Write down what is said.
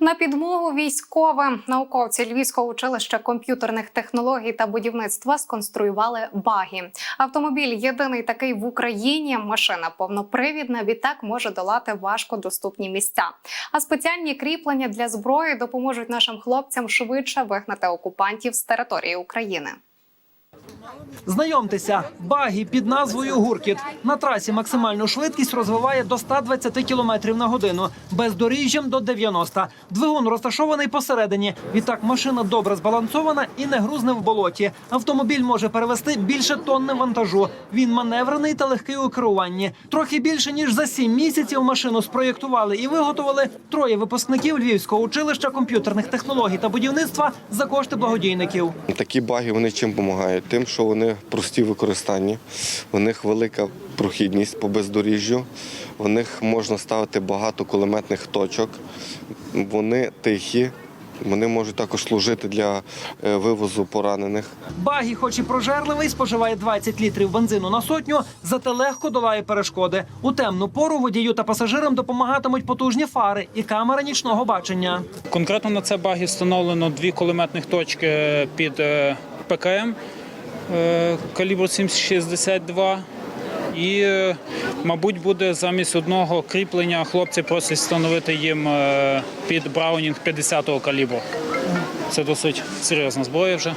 На підмогу військовим науковці Львівського училища комп'ютерних технологій та будівництва сконструювали багі. Автомобіль єдиний такий в Україні. Машина повнопривідна. Відтак може долати важкодоступні місця. А спеціальні кріплення для зброї допоможуть нашим хлопцям швидше вигнати окупантів з території України. Знайомтеся, багі під назвою Гуркіт на трасі максимальну швидкість розвиває до 120 км на годину, бездоріжжям до 90. Двигун розташований посередині. Відтак машина добре збалансована і не грузне в болоті. Автомобіль може перевести більше тонни вантажу. Він маневрений та легкий у керуванні. Трохи більше ніж за сім місяців машину спроєктували і виготовили троє випускників Львівського училища комп'ютерних технологій та будівництва за кошти благодійників. Такі баги вони чим допомагають? Тим, що вони прості в використанні, у них велика прохідність по бездоріжжю, у них можна ставити багато кулеметних точок, вони тихі, вони можуть також служити для е, вивозу поранених. Багі, хоч і прожерливий, споживає 20 літрів бензину на сотню, зате легко долає перешкоди. У темну пору водію та пасажирам допомагатимуть потужні фари і камера нічного бачення. Конкретно на це багі встановлено дві кулеметних точки під е, ПКМ калібру 762. І, е, мабуть, буде замість одного кріплення хлопці просять встановити їм е, під Браунінг 50-го калібру. Це досить серйозна зброя вже.